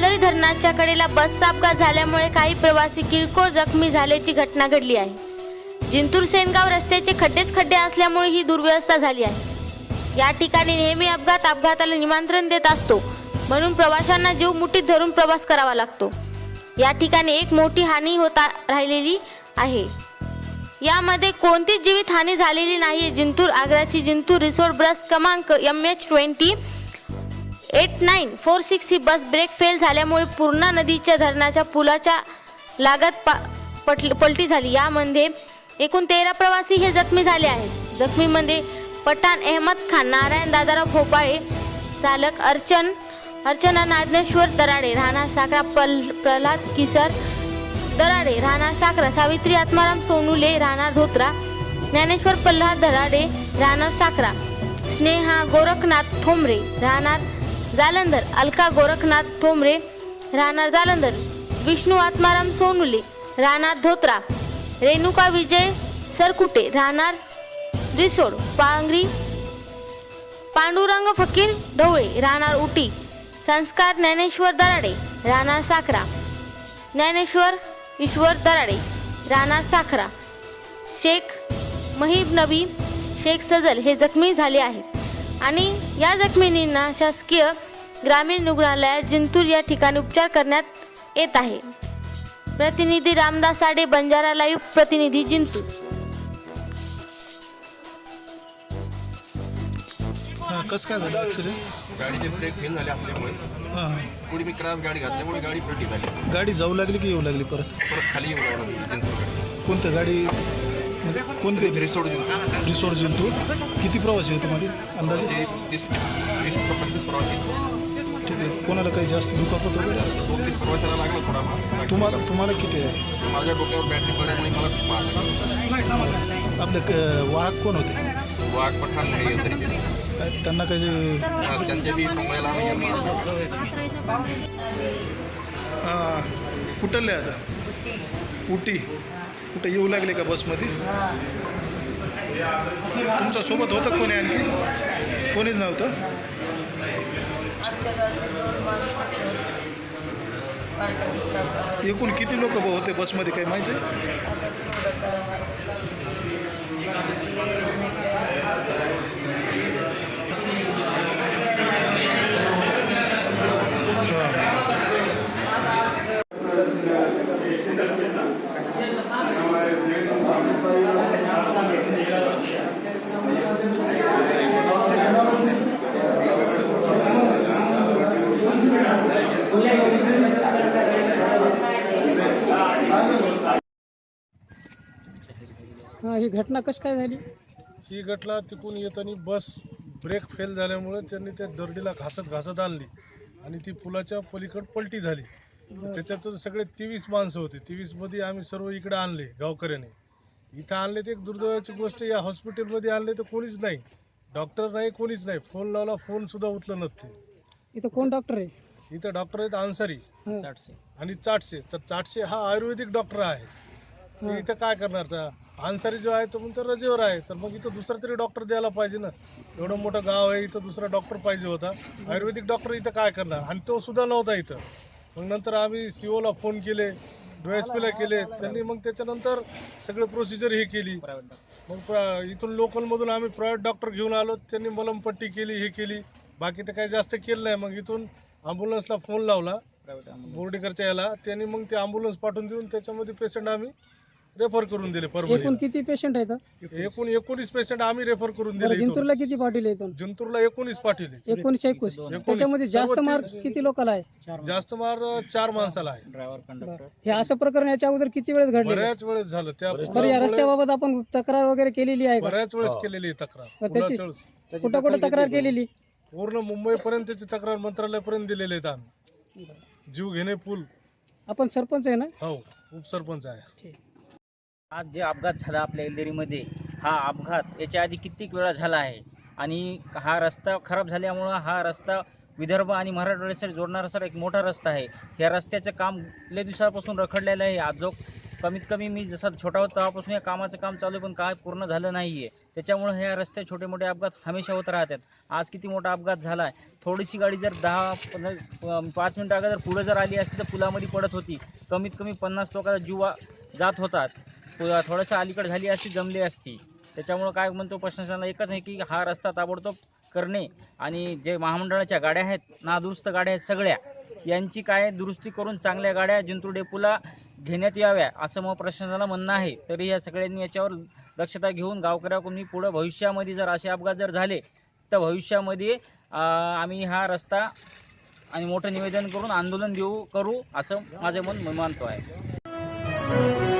येलदरी धरणाच्या कडेला बसचा अपघात झाल्यामुळे काही प्रवासी किरकोळ जखमी झाल्याची घटना घडली आहे. जिंतूर सेनगाव रस्त्याचे खड्डेच खड्डे असल्यामुळे ही दुर्व्यवस्था झाली आहे. या ठिकाणी नेहमी अपघात अपघाताला निमंत्रण देत असतो म्हणून प्रवाशांना जीव मुठीत धरून प्रवास करावा लागतो. या ठिकाणी एक मोठी हानी होता राहिलेली आहे. यामध्ये कोणतीच जीवित हानी झालेली नाही जिंतूर आग्राची जिंतूर रिसोर्ट ब्रस क्रमांक M H twenty eight nine four six ही बस ब्रेक फेल झाल्यामुळे पूर्णा नदीच्या धरणाच्या पुलाच्या लागत पा पट पलटी झाली. यामध्ये एकूण तेरा प्रवासी हे जखमी झाले आहेत. जखमीमध्ये पठाण अहमद खान नारायण दादाराव भोपाळे चालक अर्चन अर्चना नागनेश्वर दराडे राणा साखरा पल प्रल्हाद किसर दराडे राणा साखरा सावित्री आत्माराम सोनुले राणा धोत्रा ज्ञानेश्वर प्रल्हाद दराडे राणा साखरा स्नेहा गोरखनाथ ठोंबरे राहणार जालंधर अलका गोरखनाथ ठोंबरे राहणार जालंधर विष्णू आत्माराम सोनुले राहणार धोत्रा रेणुका विजय सरकुटे राहणार रिसोड पांगरी पांडुरंग फकीर ढवळे राहणार उटी संस्कार ज्ञानेश्वर दराडे राहणार साखरा ज्ञानेश्वर ईश्वर दराडे राहणार साखरा शेख महिब नबी शेख सजल हे जखमी झाले आहेत. आणि या जखमींना शासकीय ग्रामीण रुग्णालयात जिंतूर या ठिकाणी उपचार करण्यात येत आहे. प्रतिनिधी रामदास साडे बंजारा लाईव्ह प्रतिनिधी जिंतूर. हां कसं काय झालं ॲक्सिडेंट गाडीचे ब्रेक फेल झाले असल्यामुळे हां. पुढे मी क्रॉस गाडी घातल्यामुळे गाडी पलटी झाली. गाडी जाऊ लागली की येऊ लागली परत? परत खाली येऊन लागलो जिंतूरकडे. कोणत्या गाडी? कोणते जिंतूर? रिसोर्ट जिंतूर. किती प्रवासी होते मध्ये? अंदाजे? ठीक आहे. कोणाला काही जास्त दुखापत वगैरे? प्रवासाला लागला थोडा. तुम्हाला तुम्हाला किती आहे? माझ्या डोक्यावर बॅटरी पडल्यामुळे मला आपले क- वाहक कोण होते? वाघ पठाण नाही त्यांना काही हा, त्यांच्या हां कुठले आता? उटी. कुठे येऊ लागले का बसमध्ये? तुमच्यासोबत होतं कोणी आणखी? कोणीच नव्हतं? एकूण किती लोक होते बसमध्ये काही माहिती हा ही घटना कशी काय झाली? ही घटना तिकून येताना बस ब्रेक फेल झाल्यामुळे त्यांनी त्या दर्डीला घासत घासत आणली. आणि ती पुलाच्या पलीकड पलटी झाली. त्याच्यातून सगळे तेवीस माणसं होते. तेवीसमध्ये आम्ही सर्व इकडे आणले गावकऱ्याने. इथं आणले ते एक दुर्दैवाची गोष्ट या हॉस्पिटलमध्ये आणले तर कोणीच नाही. डॉक्टर नाही कोणीच नाही. फोन लावला फोन सुद्धा उचलत नसते इथं कोण डॉक्टर आहे? इथं डॉक्टर आहेत अन्सारी. हा. आणि चाटशे तर चाटशे हा आयुर्वेदिक डॉक्टर आहे. ते इथं काय करणार? अन्सारी जो आहे तो म्हणतो रजेवर आहे. तर मग इथं दुसरा तरी डॉक्टर द्यायला पाहिजे ना. एवढं मोठं गाव आहे इथं दुसरा डॉक्टर पाहिजे होता. आयुर्वेदिक डॉक्टर इथं काय करणार? आणि तो सुद्धा नव्हता इथं. मग नंतर आम्ही सीओला फोन केले ला केले. त्यांनी मग त्याच्यानंतर सगळे प्रोसिजर हे केली. मग इथून लोकलमधून आम्ही प्रायव्हेट डॉक्टर घेऊन आलो. त्यांनी मलमपट्टी केली हे केली. बाकी तर काही जास्त केलं नाही. मग इथून ॲम्ब्युलन्सला फोन लावला. बोर्डीकरच्या याला. त्यांनी मग ते ॲम्ब्युलन्स पाठवून देऊन त्याच्यामध्ये पेशंट आम्ही रेफर करून दिले एकूण परभणी किती पेशंट आहेत एकूण एकोणीस पेशंट आम्ही रेफर करून बरं दिले इथून. जिंतूरला किती पाठवले इथून जिंतूरला एकोणीस पाठवले एकोणीसशे एकवीस. त्याच्यामध्ये जास्त मार्क किती लोकांना आहे? जास्त मार चार माणसाला आहे. बरं. हे असं प्रकरण याच्या अगोदर किती वेळेस घडले बऱ्याच वेळेस झालं. त्या बरं या रस्त्याबाबत आपण तक्रार वगैरे केलेली आहे का? बऱ्याच वेळेस केलेली आहे तक्रार. बरं, त्याची- कुठं कुठं तक्रार केलेली? पूर्ण मुंबईपर्यंत त्याची तक्रार मंत्रालयापर्यंत दिलेली आहेत आम्ही. जीव घेणे पूल. आपण सरपंच आहे ना? हो उपसरपंच आहे. आज जे अपघात झाला आपल्या एलदेरीमध्ये हा अपघात याच्या आधी कित्येक वेळा झाला आहे. आणि हा रस्ता खराब झाल्यामुळं हा रस्ता विदर्भ आणि मराठवाड्यासाठी जोडणारा सर एक मोठा रस्ता आहे. या रस्त्याचं काम लय दिवसापासून रखडलेलं आहे. आज जो कमीत कमी मी जसा छोटा होता तेव्हापासून या कामाचं काम चालू आहे पण काय पूर्ण झालं नाही आहे त्याच्यामुळं ह्या रस्ते छोटे मोठे अपघात हमेशा होत राहतात. आज किती मोठा अपघात झाला आहे. थोडीशी गाडी जर दहा पंधरा पाच मिनटं अगोदर पुढं जर आली असती तर पुलामध्ये पडत होती. कमीत कमी पन्नास लोकांचा जीव जात होतात थोडंसं अलीकडे झाली असती जमली असती. त्याच्यामुळं काय म्हणतो प्रशासनाला एकच आहे की हा रस्ता ताबडतोब करणे आणि जे महामंडळाच्या गाड्या आहेत नादुरुस्त गाड्या आहेत सगळ्या यांची काय दुरुस्ती करून चांगल्या गाड्या जिंतूर डेपोला घेण्यात याव्या असं मग प्रशासनाला म्हणणं आहे. तरी या सगळ्यांनी याच्यावर दक्षता घेऊन गावकऱ्याकडून पुढं भविष्यामध्ये जर असे अपघात जर झाले तर भविष्यामध्ये आम्ही हा रस्ता आणि मोठं निवेदन करून आंदोलन देऊ करू असं माझं मन मानतो आहे.